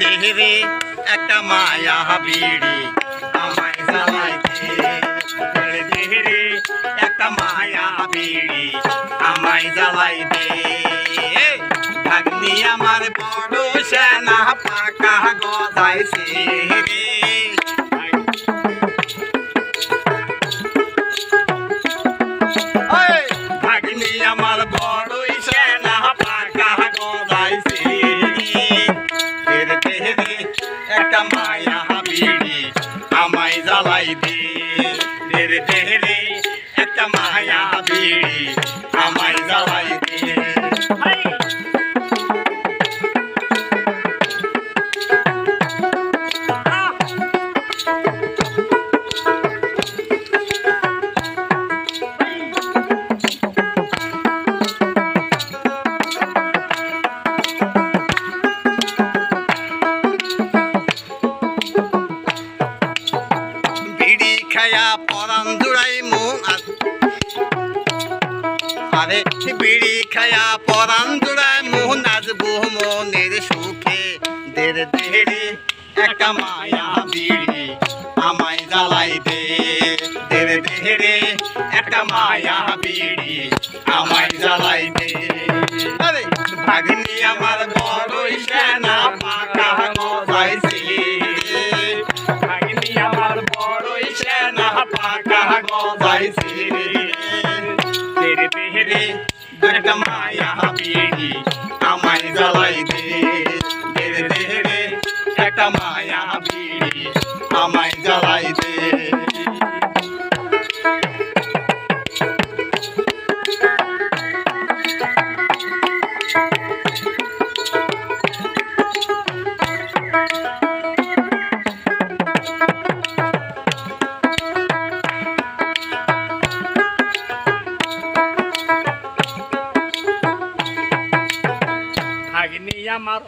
দেহরে একটা মায়া বিড়ি আমায় জ্বালাইতে দেহরে একটা মায়া বিড়ি আমায় জ্বালাই দে ভাগ্নি আমার বড় সেনা পাকা গজাইছে। Hey. খায়া পরান জুড়াই মন আরে বিড়ি খায়া পরান জুড়াই মোহন নাচবো মনের সুখে। দের দেড়ে একটা মায়া বিড়ি আমায় জ্বালাই দে দের দেড়ে একটা মায়া বিড়ি আমায় জ্বালাই দে আরে ভাগ্নি আমার বড়ই সেনা পাকা তেরে তেরে একটা মায়া বিড়ি আমায় জ্বালাই দে তেরে তেরে একটা মায়া বিড়ি আমায় জ্বালাই দে ভাগ্নি আমার